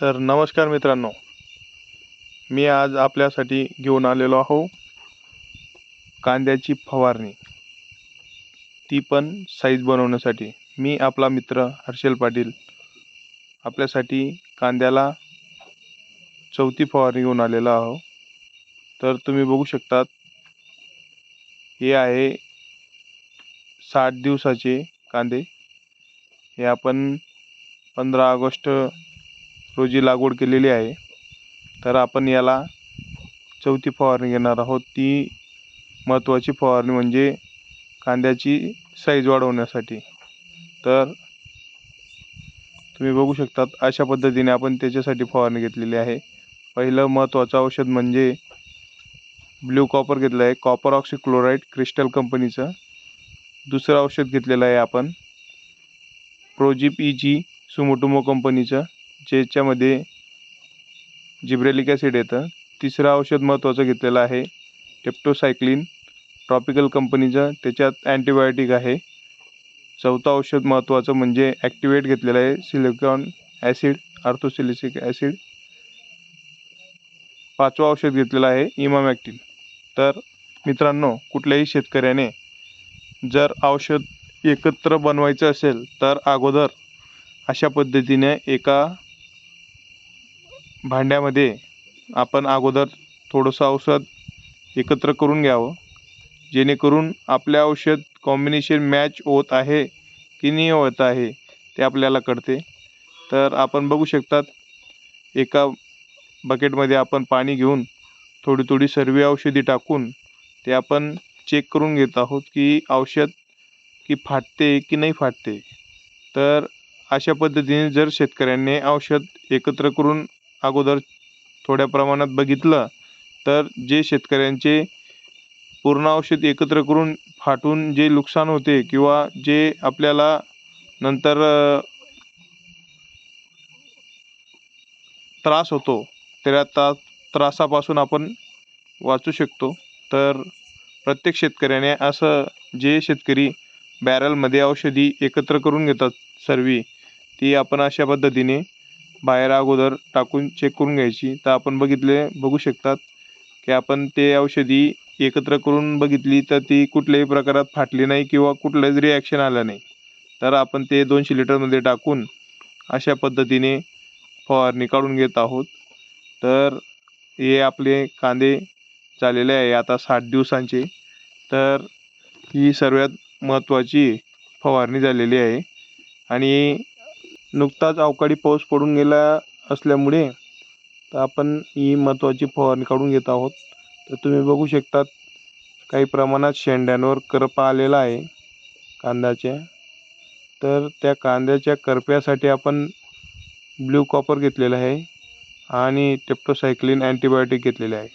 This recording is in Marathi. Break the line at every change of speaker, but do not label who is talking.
तर नमस्कार मित्रांनो मी आज आपल्यासाठी घेऊन आलेलो आहो कांद्याची फवारणी. ती पण साईज बनवण्यासाठी. मी आपला मित्र हर्षल पाटील आपल्यासाठी कांद्याला चौथी फवारणी घेऊन आलेलो आहो. तर तुम्ही बघू शकतात हे आहे साठ दिवसाचे कांदे. हे आपण पंधरा ऑगस्ट रोजी लागवड केलेली आहे. तर आपण याला चौथी फवारणी घेणार आहोत. ती महत्त्वाची फवारणी म्हणजे कांद्याची साईज वाढवण्यासाठी. तर तुम्ही बघू शकतात अशा पद्धतीने आपण त्याच्यासाठी फवारणी घेतलेली आहे. पहिलं महत्त्वाचं औषध म्हणजे ब्ल्यू कॉपर घेतलं आहे. कॉपर ऑक्सिक्लोराईड क्रिस्टल कंपनीचं. दुसरं औषध घेतलेलं आहे आपण. प्रोजिप ई जी सुमोटुमो कंपनीचं. ज्याच्यामध्ये जिब्रेलिक ॲसिड येतं तिसरं औषध महत्त्वाचं घेतलेलं आहे टेप्टोसायक्लिन ट्रॉपिकल कंपनीचं त्याच्यात अँटीबायोटिक आहे. चौथं औषध महत्त्वाचं म्हणजे ॲक्टिवेट घेतलेलं आहे सिलिकॉन ॲसिड आर्थोसिलिसिक ॲसिड पाचवं औषध घेतलेलं आहे इमामॅक्टिन तर मित्रांनो कुठल्याही शेतकऱ्याने जर औषध एकत्र बनवायचं असेल तर अगोदर अशा पद्धतीने एका भांड्यामध्ये आपण अगोदर थोडंसं औषध एकत्र करून घ्यावं. जेणेकरून आपले औषध कॉम्बिनेशन मॅच होत आहे की नाही होत आहे ते आपल्याला कळते. तर आपण बघू शकतात एका बकेटमध्ये आपण पाणी घेऊन थोडी थोडी सर्व औषधी टाकून ते आपण चेक करून घेत आहोत की औषध की फाटते की नाही फाटते. तर अशा पद्धतीने जर शेतकऱ्यांनी औषध एकत्र करून अगोदर थोड्या प्रमाणात बघितलं तर जे शेतकऱ्यांचे पूर्ण औषध एकत्र करून फाटून जे नुकसान होते किंवा जे आपल्याला नंतर त्रास होतो त्या ता त्रासापासून आपण वाचू शकतो. तर प्रत्येक शेतकऱ्याने असं जे शेतकरी बॅरलमध्ये औषधी एकत्र करून घेतात सर्वी ती आपण अशा पद्धतीने बाहेर अगोदर टाकून चेक करून घ्यायची. तर आपण बघितले बघू शकतात की आपण ते औषधी एकत्र करून बघितली तर ती कुठल्याही प्रकारात फाटली नाही किंवा कुठलंच रिॲक्शन आलं नाही. तर आपण ते दोनशे लिटरमध्ये टाकून अशा पद्धतीने फवारणी काढून घेत आहोत. तर हे आपले कांदे झालेले आहे आता साठ दिवसांचे. तर ही सर्वात महत्त्वाची फवारणी झालेली आहे. आणि नुकताच अवकाळी पाऊस पडून गेला असल्यामुळे तर आपण ही महत्त्वाची फवारणी काढून घेत आहोत. तर तुम्ही बघू शकतात काही प्रमाणात शेंड्यांवर करपा आलेला आहे कांद्याच्या तर त्या कांद्याच्या करप्यासाठी आपण ब्ल्यू कॉपर घेतलेलं आहे आणि टेप्टोसायक्लिन अँटीबायोटिक घेतलेले आहे.